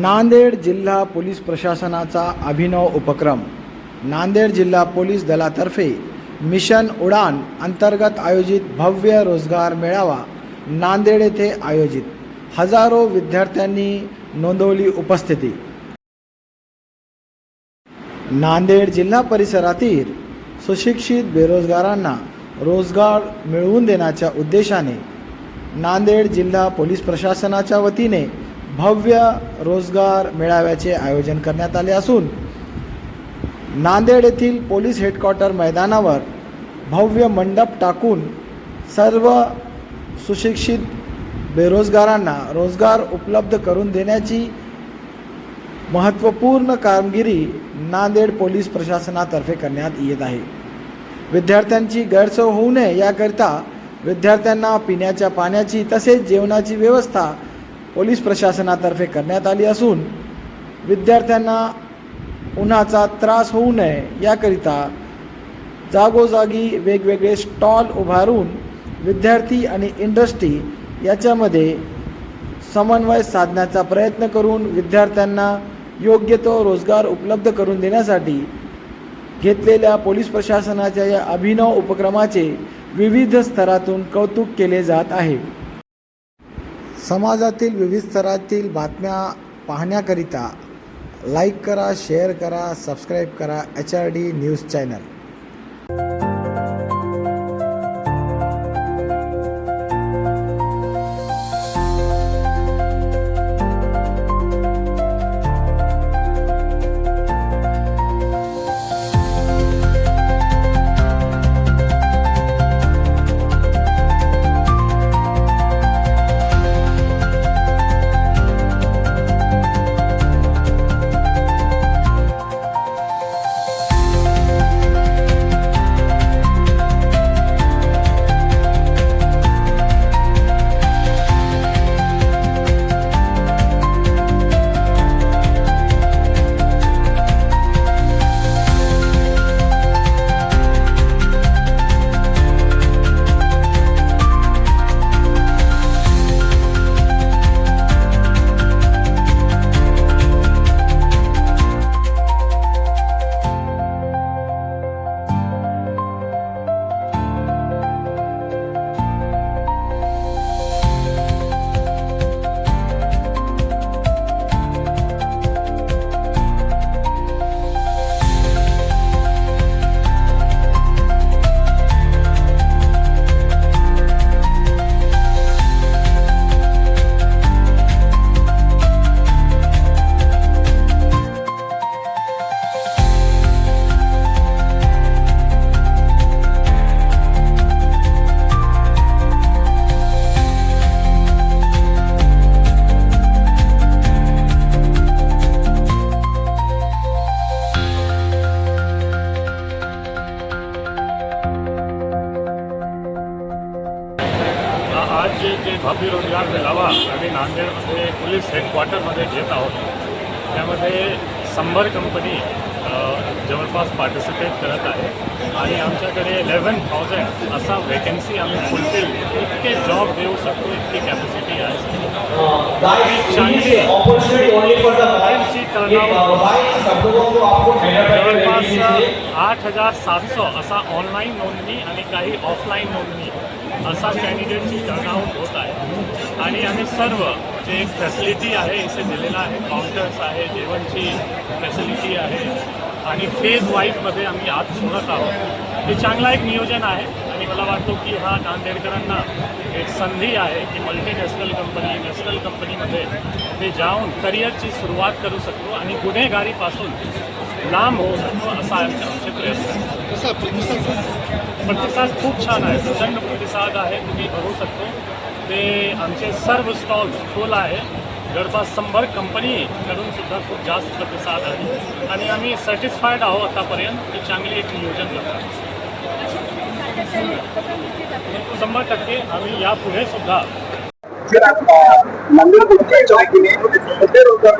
नांदेड जिल्हा पोलीस प्रशासनाचा अभिनव उपक्रम. नांदेड जिल्हा पोलीस दलातर्फे मिशन उडान अंतर्गत आयोजित भव्य रोजगार मेळावा नांदेड येथे आयोजित. हजारो विद्यार्थ्यांनी नोंदवली उपस्थिती. नांदेड जिल्हा परिसरातील सुशिक्षित बेरोजगारांना रोजगार मिळवून देण्याच्या उद्देशाने नांदेड जिल्हा पोलीस प्रशासनाच्या वतीने भव्य रोजगार मेळाव्याचे आयोजन करण्यात आले असून नांदेड येथील पोलीस हेडक्वार्टर मैदानावर भव्य मंडप टाकून सर्व सुशिक्षित बेरोजगारांना रोजगार उपलब्ध करून देण्याची महत्त्वपूर्ण कामगिरी नांदेड पोलीस प्रशासनातर्फे करण्यात येत आहे. विद्यार्थ्यांची गैरसोय होऊ नये याकरिता विद्यार्थ्यांना पिण्याच्या पाण्याची तसेच जेवणाची व्यवस्था पोलीस प्रशासनातर्फे करण्यात आली असून विद्यार्थ्यांना उन्हाचा त्रास होऊ नये याकरिता जागोजागी वेगवेगळे स्टॉल उभारून विद्यार्थी आणि इंडस्ट्री याच्यामध्ये समन्वय साधण्याचा प्रयत्न करून विद्यार्थ्यांना योग्य तो रोजगार उपलब्ध करून देण्यासाठी घेतलेल्या पोलीस प्रशासनाच्या या अभिनव उपक्रमाचे विविध स्तरातून कौतुक केले जात आहे. समाजातील विविध स्तरातील बातम्या पाहण्याकरिता लाईक करा शेअर करा सबस्क्राईब करा H R D news channel. आज जे जे भव्य रोजगार मेळावा आम्ही नांदेडमध्ये पोलीस हेडक्वार्टरमध्ये घेत आहोत. त्यामध्ये संभर कंपनी जवळपास पार्टिसिपेट करत आहे. आणि आमच्याकडे इलेवन थाउजंड असा वेकन्सी आम्ही फुलफिल इतके जॉब देऊ शकतो इतकी कॅपॅसिटी आहे. जवळपास आठ हजार सातशे असा ऑनलाईन नोंदणी आणि काही ऑफलाईन नोंदणी. असा कॅन्डिडेटची टर्नआउट होत आहे. आणि आम्ही सर्व जे एक फॅसिलिटी आहे इथे दिलेला आहे काउंटर्स आहे जेवणची फॅसिलिटी आहे आणि फेज वाईजमध्ये आम्ही आत सोडत आहोत. हे चांगला एक नियोजन आहे. आणि मला वाटतो की हा नांदेडकरांना एक संधी आहे की मल्टीनॅशनल कंपनी नॅशनल कंपनीमध्ये ते जाऊन करिअरची सुरुवात करू शकतो आणि गुन्हेगारीपासून लांब होऊ शकतो असा आमचे प्रयत्न आहे. प्रतिसाद खूप छान आहे. प्रचंड प्रतिसाद आहे. तुम्ही बघू शकतो. ते आमचे सर्व स्टॉल्स फुल आहे. जवळपास शंभर कंपनीकडून सुद्धा खूप जास्त प्रतिसाद आहे. आणि आम्ही सॅटिस्फाईड आहोत आतापर्यंत. की चांगली एक नियोजन करतात. शंभर टक्के आम्ही यापुढे सुद्धा कुठे रोजगार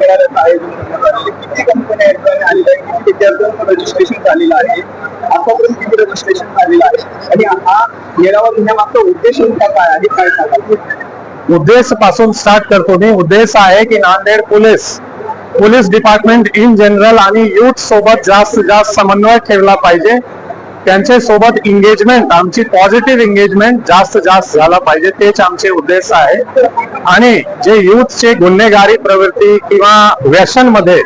किती कंपन्या आहेत आणि किती विद्यार्थ्यांचं रजिस्ट्रेशन झालेलं आहे? आतापर्यंत किती रजिस्ट्रेशन झालेलं आहे? आणि हा मेळावा घेण्यामागचा उद्देश नेमका काय आहे? काय सांगाल? उद्देशपासून स्टार्ट करतो मी. उद्देश आहे की Nanded police police department in general आणि युथ सोबत जास्त जास्त समन्वय ठेवला पाहिजे. त्यांच्यासोबत एंगेजमेंट आमची पॉझिटिव्ह एंगेजमेंट जास्त जास्त झाला पाहिजे तेच आमचे उद्देश आहे. आणि जे युथचे गुन्हेगारी प्रवृत्ती किंवा व्यसनमध्ये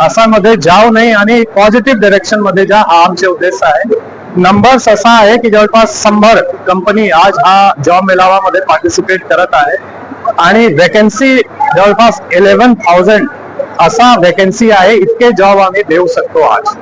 असा मध्ये जाऊ नये आणि पॉझिटिव्ह डिरेक्शनमध्ये जा हा आमचे उद्देश आहे. नंबर्स असा आहे की जवळपास शंभर कंपनी आज हा जॉब मेळावामध्ये पार्टिसिपेट करत आहे. आणि वेकन्सी जवळपास इलेव्हन थाउजंड असा वेकन्सी आहे इतके जॉब आम्ही देऊ शकतो आज.